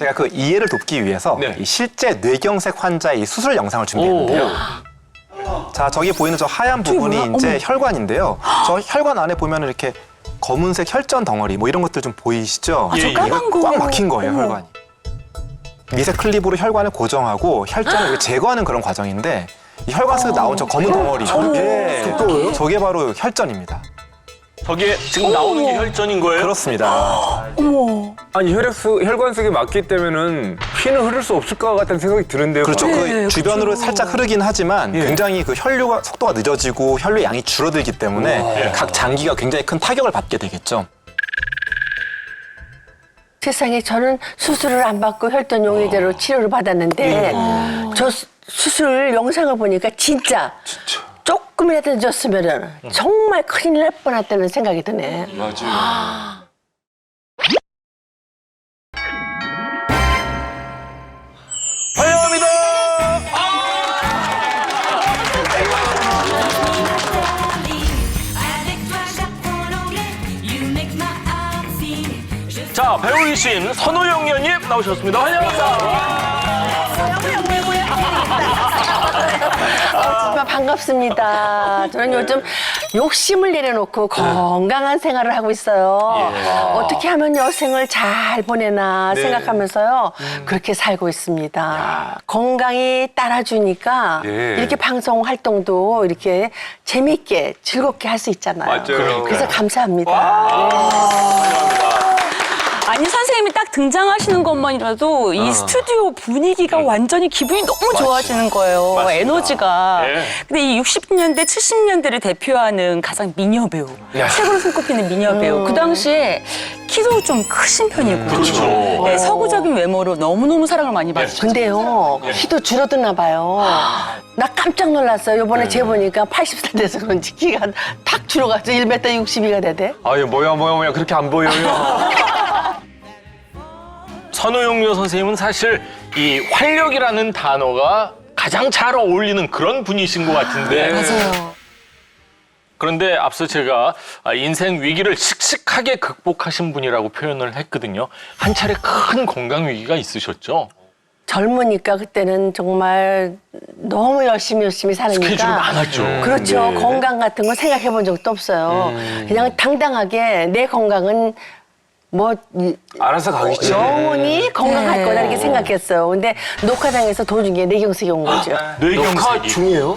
제가 그 이해를 돕기 위해서 네. 이 실제 뇌경색 환자의 이 수술 영상을 준비했는데요. 자, 저기 보이는 저 하얀 부분이 이제 혈관인데요. 저 혈관 안에 보면 이렇게 검은색 혈전 덩어리 뭐 이런 것들 좀 보이시죠? 아, 저 이거 까만 거. 꽉 막힌 거예요, 혈관이. 미세 클립으로 혈관을 고정하고 혈전을 이렇게 제거하는 그런 과정인데 이 혈관 속에 나온 저 검은 덩어리 예, 저게 바로 혈전입니다. 저게 지금 나오는 게 혈전인 거예요? 그렇습니다. 어머. 아니 혈액수 혈관 속에 막기 때문에는 피는 흐를 수 없을 것 같다는 생각이 드는데요. 그렇죠. 네, 그 그렇죠. 주변으로 살짝 흐르긴 하지만 예. 굉장히 그 혈류가 속도가 늦어지고 혈류 양이 줄어들기 때문에 각 장기가 굉장히 큰 타격을 받게 되겠죠. 세상에 저는 수술을 안 받고 혈전 용의제로 치료를 받았는데 저 수- 수술 영상을 보니까 진짜, 조금이라도 늦었으면 정말 큰일 날 뻔했다는 생각이 드네. 맞아요. 배우이신 선호영 의원님 나오셨습니다. 환영합니다. 정말 반갑습니다. 저는 요즘 욕심을 내려놓고 건강한 생활을 하고 있어요. 어떻게 하면 여생을 잘 보내나 생각하면서요. 그렇게 살고 있습니다. 건강이 따라주니까 예. 이렇게 방송 활동도 이렇게 재밌게 즐겁게 할 수 있잖아요. 맞아요. 그래서 감사합니다. 아니 선생님이 딱 등장하시는 것만이라도 이 스튜디오 분위기가 완전히 기분이 너무 좋아지는 거예요. 맞습니다. 에너지가. 예. 근데 이 60년대, 70년대를 대표하는 가장 미녀 배우. 최고로 손꼽히는 미녀 배우. 그 당시에 키도 좀 크신 편이고. 그렇죠. 네, 서구적인 외모로 너무너무 사랑을 많이 받으셨죠. 근데요, 키도 줄어드나 봐요. 나 깜짝 놀랐어요. 요번에 재보니까 80살 돼서 그런지 키가 탁 줄어가지고 1m 62가 되대. 아유 뭐야 뭐야 뭐야 그렇게 안 보여요. 선호영 선생님은 사실 이 활력이라는 단어가 가장 잘 어울리는 그런 분이신 것 같은데. 맞아요. 그런데 앞서 제가 아, 인생 위기를 씩씩하게 극복하신 분이라고 표현을 했거든요. 한 차례 큰 건강 위기가 있으셨죠. 젊으니까 그때는 정말 너무 열심히 열심히 사니까. 스케줄이 많았죠. 그렇죠. 네. 건강 같은 거 생각해 본 적도 없어요. 그냥 당당하게 내 건강은 뭐 이- 알아서 가겠지. 영원히 건강할 네. 거다 이렇게 생각했어요. 근데 녹화장에서 도중에 뇌경색이 온 거죠. 뇌경색이. 중이에요?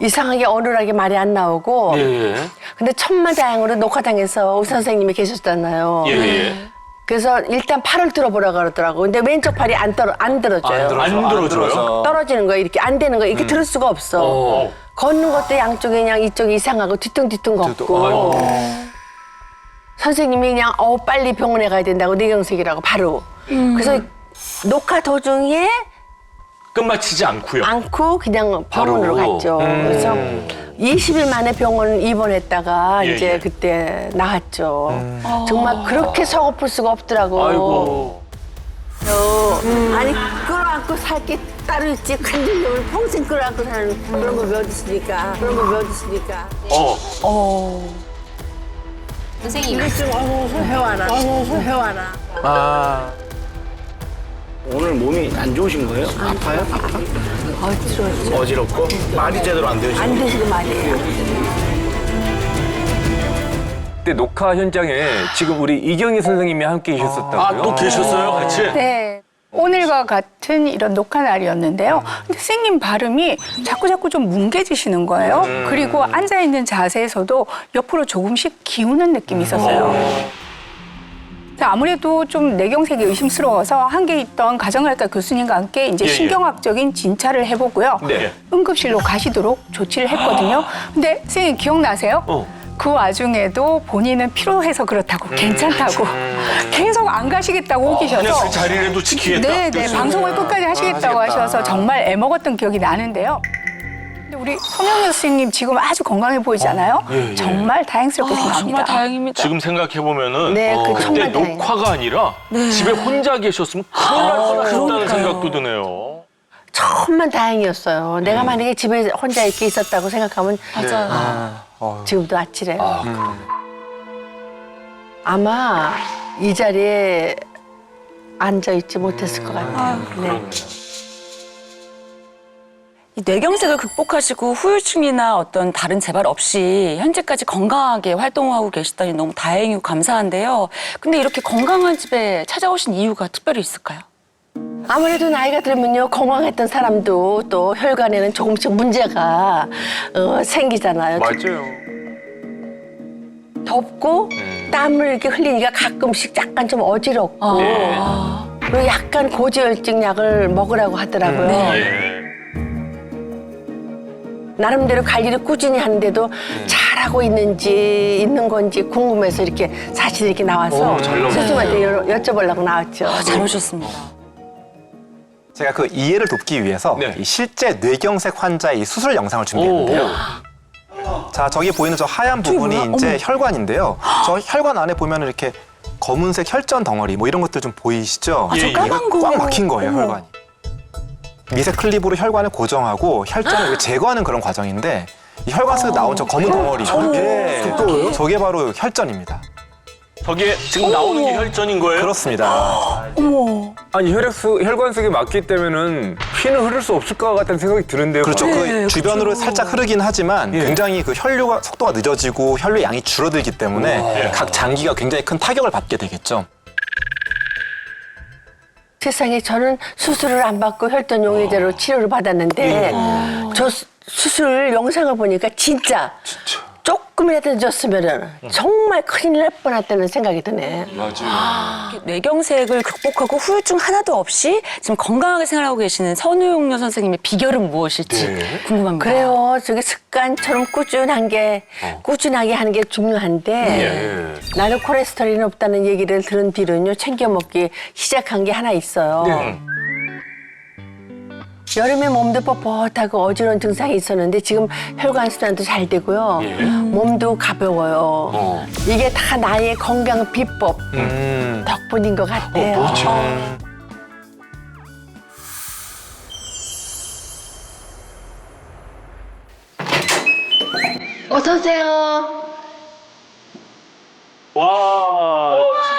이상하게 어눌하게 말이 안 나오고. 예, 근데 천만다행으로 녹화장에서 의사 선생님이 계셨잖아요. 예. 예. 그래서 일단 팔을 들어보라 그러더라고. 근데 왼쪽 팔이 안 떨어 안 들어져요. 안 들어줘요? 떨어지는 거야 이렇게 안 되는 거야 이렇게 들을 수가 없어. 어. 걷는 것도 양쪽이 그냥 이쪽이 이상하고 뒤뚱뒤뚱 걷고. 선생님이 그냥 어 빨리 병원에 가야 된다고 뇌경색이라고 바로. 그래서 녹화 도중에 끝마치지 않고요. 않고 그냥 병원으로 갔죠. 그래서 20일 만에 병원 입원했다가 예, 이제 예. 그때 나왔죠. 정말 그렇게 서글플 수가 없더라고. 아이고. 어, 아니 끌어안고 살 게 따로 있지 간질놈을 평생 끌어안고 사는 그런 어디 있습니까? 그런 법이 어디 있습니까? 어. 선생님 좀 어서 해와라. 어서 해와라. 아 오늘 몸이 안 좋으신 거예요? 아파요? 어지러워. 어지럽고 말이 제대로 안 되시고 안 되시고 말이에요. 그때 녹화 현장에 지금 우리 이경희 선생님이 함께 계셨었다고요. 아, 또 계셨어요, 같이? 네. 오늘과 같은 이런 녹화 날이었는데요. 근데 선생님 발음이 자꾸 자꾸 좀 뭉개지시는 거예요. 그리고 앉아 있는 자세에서도 옆으로 조금씩 기우는 느낌이 있었어요. 근데 아무래도 좀 뇌경색이 의심스러워서 한개 있던 가정의학과 교수님과 함께 이제 예, 예. 신경학적인 진찰을 해보고요. 네. 응급실로 가시도록 조치를 했거든요. 근데 선생님 기억나세요? 어. 그 와중에도 본인은 피로해서 그렇다고 괜찮다고 계속 안 가시겠다고 오기셔서 그냥 그 자리라도 지키겠다. 네, 네. 방송을 끝까지 하시겠다고 하셔서 정말 애먹었던 기억이 나는데요. 근데 우리 손영여 선생님 지금 아주 건강해 보이잖아요. 예, 예. 정말 다행스럽게 아, 생각합니다. 정말 다행입니다. 지금 생각해 보면은 네, 그 그때 정말 다행이에요. 녹화가 아니라 집에 혼자 계셨으면 큰일 날 뻔하셨다는 그러니까요. 생각도 드네요. 천만 다행이었어요. 내가 만약에 집에 혼자 이렇게 있었다고 생각하면 맞아요. 지금도 아찔해요. 아마 이 자리에 앉아 있지 못했을 것 같아요. 네. 이 뇌경색을 극복하시고 후유증이나 어떤 다른 재발 없이 현재까지 건강하게 활동하고 계시다니 너무 다행이고 감사한데요. 근데 이렇게 건강한 집에 찾아오신 이유가 특별히 있을까요? 아무래도 나이가 들면요 건강했던 사람도 또 혈관에는 조금씩 문제가 어, 생기잖아요. 맞아요. 덥고 땀을 이렇게 흘리니까 가끔씩 약간 좀 어지럽고 그리고 약간 고지혈증 약을 먹으라고 하더라고요. 네. 나름대로 관리를 꾸준히 하는데도 잘하고 있는지 있는 건지 궁금해서 이렇게 사실 이렇게 나와서 스승님한테 여- 여쭤보려고 나왔죠. 아, 잘 오셨습니다. 제가 그 이해를 돕기 위해서 네. 이 실제 뇌경색 환자의 이 수술 영상을 준비했는데요. 자, 저기 보이는 저 하얀 부분이 이제 혈관인데요. 저 혈관 안에 보면 이렇게 검은색 혈전 덩어리 뭐 이런 것들 좀 보이시죠? 아, 저 예, 예. 까만 거. 꽉 막힌 거예요, 어머. 혈관이. 미세 클립으로 혈관을 고정하고 혈전을 제거하는 그런 과정인데 이 혈관 속에 나온 저 검은 덩어리 저게 저게 바로 혈전입니다. 저게 지금 나오는 게 혈전인 거예요? 그렇습니다. 어머. 아니 혈액 수 혈관 속에 막기 때문에는 피는 흐를 수 없을 것 같다는 생각이 드는데요. 그렇죠. 네, 그 주변으로 그렇죠. 살짝 흐르긴 하지만 예. 굉장히 그 혈류가 속도가 늦어지고 혈류 양이 줄어들기 때문에 각 장기가 굉장히 큰 타격을 받게 되겠죠. 세상에 저는 수술을 안 받고 혈전 용해제로 치료를 받았는데 저 수- 수술 영상을 보니까 진짜, 조금이라도 늦었으면 정말 큰일 날 뻔했다는 생각이 드네. 이렇게 뇌경색을 극복하고 후유증 하나도 없이 지금 건강하게 생활하고 계시는 선우용료 선생님의 비결은 무엇일지 궁금합니다. 그래요. 저게 습관처럼 꾸준한 게 꾸준하게 하는 게 중요한데 나는 콜레스테롤이 없다는 얘기를 들은 뒤로는요 챙겨 먹기 시작한 게 하나 있어요. 여름에 몸도 뻣뻣하고 어지러운 증상이 있었는데 지금 혈관 순환도 잘 되고요. 몸도 가벼워요. 이게 다 나의 건강 비법 음. 덕분인 것 같아요. 어서 오세요. 와,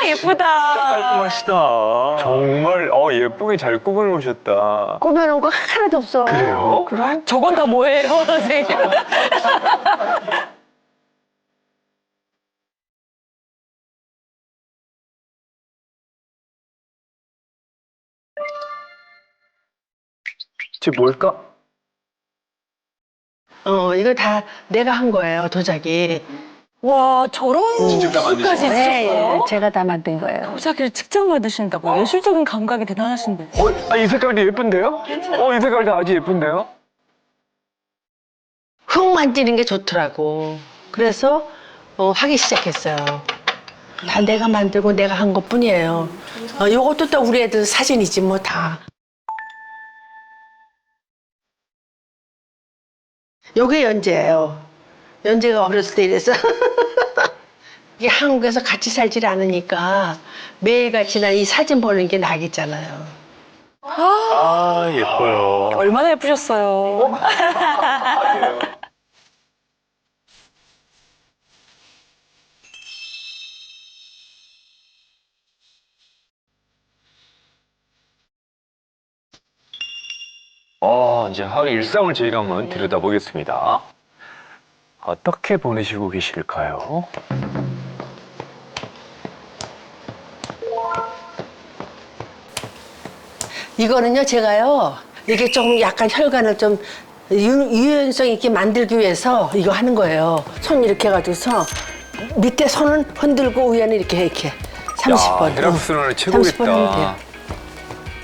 예쁘다. 깔끔하시다. 정말 어 예쁘게 잘 꾸며놓으셨다. 꾸며놓은 거 하나도 없어. 그래요? 그럼? 저건 다 뭐예요, 선생님? 쟤 뭘까? 어, 이거 다 내가 한 거예요, 도자기. 와, 저런 수까지 네, 있었어요? 예, 제가 다 만든 거예요. 도자기를 직접 만드신다고 예술적인 감각이 대단하신데. 어, 아, 이 색깔도 예쁜데요? 어, 이 색깔도 아주 예쁜데요? 흙 만지는 게 좋더라고. 그래서 어, 하기 시작했어요. 다 내가 만들고 내가 한 것 뿐이에요. 어, 요것도 또 우리 애들 사진이지 뭐 다. 요게 연재예요. 연재가 어렸을 때 이래서 이게 한국에서 같이 살질 않으니까 매일같이 나이 사진 보는 게 낙이잖아요. 아, 예뻐요. 얼마나 예쁘셨어요. 어, 이제 하루 일상을 저희가 한번 들여다보겠습니다. 어떻게 보내시고 계실까요? 이거는요, 제가요, 이게 좀 약간 혈관을 좀 유, 유연성 있게 만들기 위해서 이거 하는 거예요. 손 이렇게 해가지고서 밑에 손은 흔들고 위에는 이렇게 이렇게 30번. 혈액순환이 30번 하면 최고겠다. 돼요.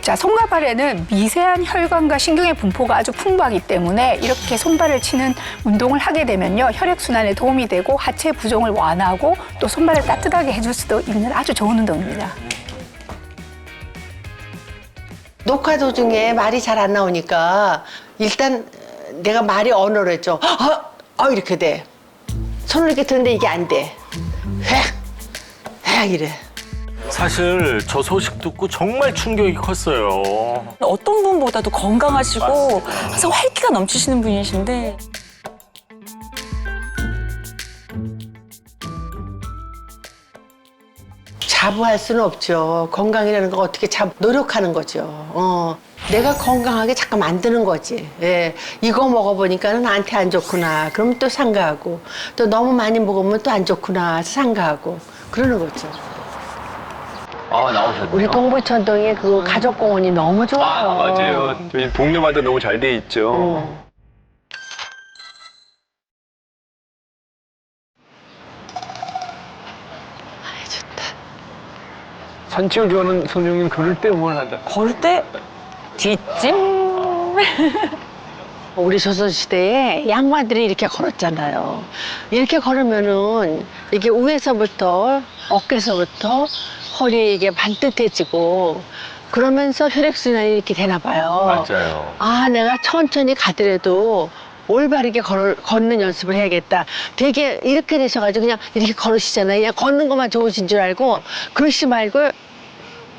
자, 손과 발에는 미세한 혈관과 신경의 분포가 아주 풍부하기 때문에 이렇게 손발을 치는 운동을 하게 되면요. 혈액순환에 도움이 되고 하체 부종을 완화하고 또 손발을 따뜻하게 해줄 수도 있는 아주 좋은 운동입니다. 녹화 도중에 말이 잘 안 나오니까 일단 내가 말이 어눌해져. 어, 어 이렇게 돼. 손을 이렇게 드는데 이게 안 돼. 획, 획 이래. 사실 저 소식 듣고 정말 충격이 컸어요. 어떤 분보다도 건강하시고 항상 활기가 넘치시는 분이신데 잘 자부할 수는 없죠. 건강이라는 거 어떻게 자 노력하는 거죠. 어. 내가 건강하게 잠깐 만드는 거지. 예. 이거 먹어보니까는 나한테 안 좋구나. 그러면 또 상가하고. 또 너무 많이 먹으면 또 안 좋구나. 상가하고. 그러는 거죠. 아, 나오셨네요. 우리 동부천동에 그 가족공원이 너무 좋아요. 아, 맞아요. 저희 동네마다 너무 잘 돼 있죠. 어. 산책을 좋아하는 선생님 그럴 때 응원한다. 걸을 때 뒷짐. 우리 조선시대에 양반들이 이렇게 걸었잖아요. 이렇게 걸으면은 이게 위에서부터 어깨서부터 허리 이게 반듯해지고 그러면서 혈액순환이 이렇게 되나 봐요. 맞아요. 아, 내가 천천히 가더라도 올바르게 걸, 걷는 연습을 해야겠다. 되게 이렇게 되셔가지고 그냥 이렇게 걸으시잖아요. 그냥 걷는 것만 좋으신 줄 알고 그러시 말고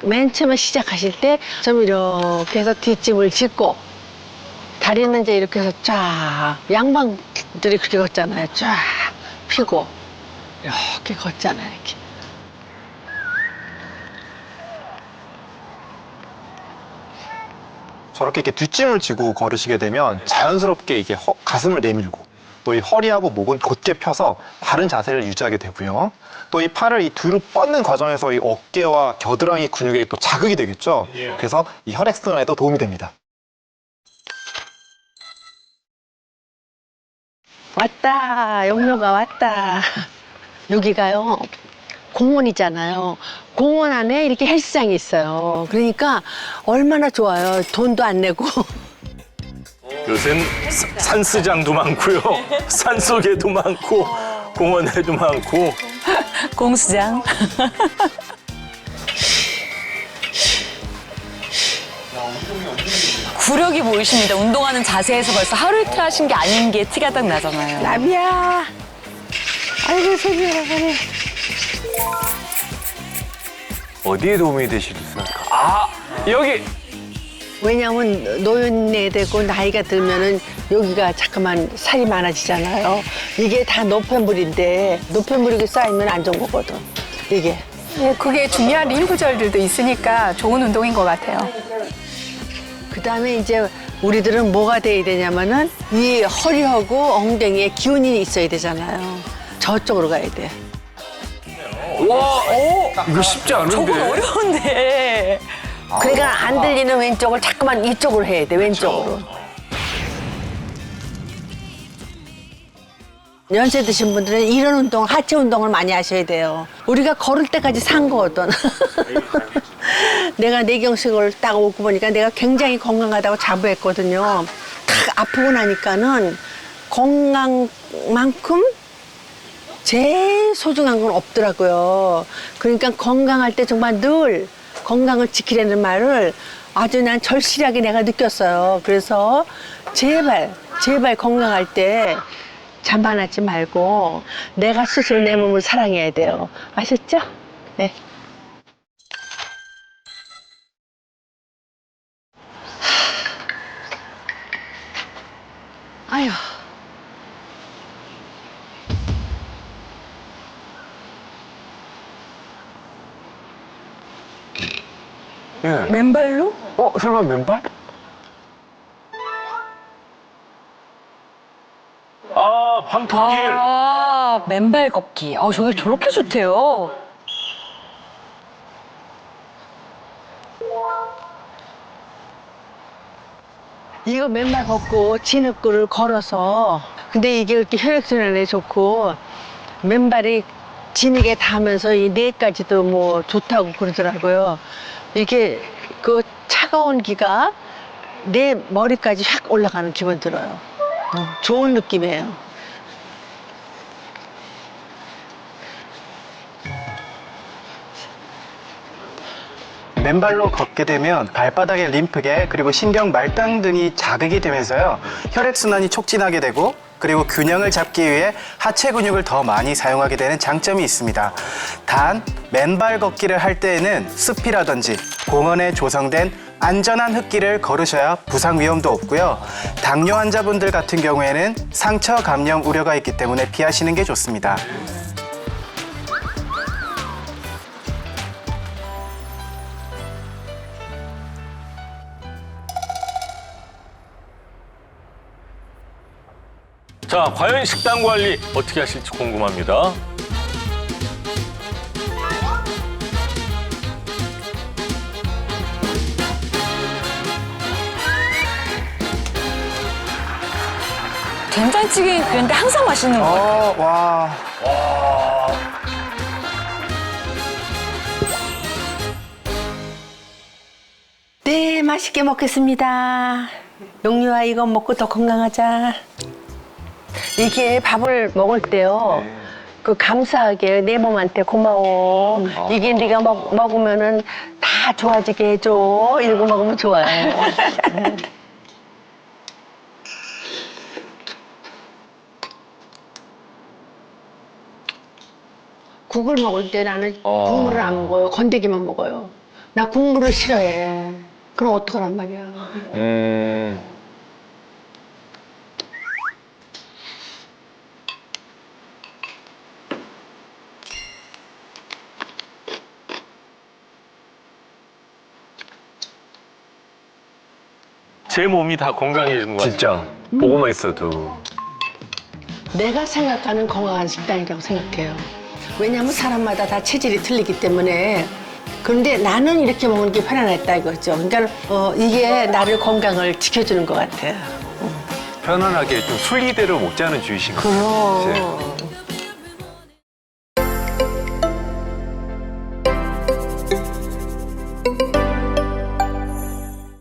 맨 처음에 시작하실 때 좀 이렇게 해서 뒷짐을 짚고 다리는 이제 이렇게 해서 쫙 양반들이 그렇게 걷잖아요. 쫙 펴고 이렇게 걷잖아요. 이렇게. 저렇게 이렇게 뒷짐을 지고 걸으시게 되면 자연스럽게 이게 허- 가슴을 내밀고 또 이 허리하고 목은 곧게 펴서 바른 자세를 유지하게 되고요. 또 이 팔을 이 뒤로 뻗는 과정에서 이 어깨와 겨드랑이 근육에 또 자극이 되겠죠. 그래서 이 혈액순환에도 도움이 됩니다. 왔다 영묘가 왔다 여기가요 공원이잖아요 공원 안에 이렇게 헬스장이 있어요 그러니까 얼마나 좋아요 돈도 안 내고 요새는 사- 산스장도 많고요. 산속에도 많고 공원에도 많고 공수장. 구력이 보이십니다. 운동하는 자세에서 벌써 하루 이틀 하신 게 아닌 게 티가 딱 나잖아요. 나비야 아이고 손이 나가네 어디에 도움이 되실까? 아, 여기! 왜냐면 노인네 되고 나이가 들면은 여기가 자꾸만 살이 많아지잖아요 이게 다 노폐물인데 노폐물이 쌓이면 안 좋은 거거든 이게 예, 그게 중요한 림프절들도 있으니까 좋은 운동인 것 같아요. 그 다음에 이제 우리들은 뭐가 돼야 되냐면은 이 허리하고 엉덩이에 기운이 있어야 되잖아요. 저쪽으로 가야 돼. 와, 오! 이거 쉽지 않은데. 저건 어려운데. 그러니까 안 들리는 왼쪽을 자꾸만 이쪽으로 해야 돼, 왼쪽으로. 연세 드신 분들은 이런 운동, 하체 운동을 많이 하셔야 돼요. 우리가 걸을 때까지 산 거거든. 내가 내경식을 딱 오고 보니까 내가 굉장히 건강하다고 자부했거든요. 탁 아프고 나니까는 건강만큼 제일 소중한 건 없더라고요. 그러니까 건강할 때 정말 늘 건강을 지키려는 말을 아주 난 절실하게 내가 느꼈어요. 그래서 제발, 제발 건강할 때 자만하지 말고 내가 스스로 내 몸을 사랑해야 돼요. 아셨죠? 네. 아휴. 예. 맨발로? 어, 설마 맨발? 아 황토길 아, 맨발 걷기. 아, 저게 저렇게 좋대요. 이거 맨날 걷고 진흙구를 걸어서 근데 이게 이렇게 혈액순환에 좋고 맨발이 진흙에 닿으면서 이 뇌까지도 뭐 좋다고 그러더라고요. 이게 그 차가운 기가 내 머리까지 확 올라가는 기분 들어요. 어, 좋은 느낌이에요. 맨발로 걷게 되면 발바닥의 림프계 그리고 신경 말당 등이 자극이 되면서요 혈액순환이 촉진하게 되고 그리고 균형을 잡기 위해 하체 근육을 더 많이 사용하게 되는 장점이 있습니다. 단 맨발 걷기를 할 때에는 숲이라든지 공원에 조성된 안전한 흙길을 걸으셔야 부상 위험도 없고요. 당뇨 환자분들 같은 경우에는 상처 감염 우려가 있기 때문에 피하시는 게 좋습니다. 자, 과연 식단 관리 어떻게 하실지 궁금합니다. 된장찌개 그런데 항상 맛있는 거 같아요. 어, 와. 네, 맛있게 먹겠습니다. 용유아 이거 먹고 더 건강하자. 이게 밥을 먹을 때요. 그 감사하게 내 몸한테 고마워. 이게 네가 먹, 먹으면은 다 좋아지게 해줘. 이러고 먹으면 좋아요. 국을 먹을 때 나는 국물을 안 먹어요. 건더기만 먹어요. 나 국물을 싫어해. 그럼 어떡하란 말이야. 음, 제 몸이 다 건강해지는 것 같아요. 진짜 보고만 있어도 내가 생각하는 건강한 식단이라고 생각해요. 왜냐하면 사람마다 다 체질이 틀리기 때문에. 그런데 나는 이렇게 먹는 게 편안했다 이거죠. 그러니까 어, 이게 나를 건강을 지켜주는 것 같아요. 편안하게 좀 순리대로 먹자는 주의신 거예요. 그럼.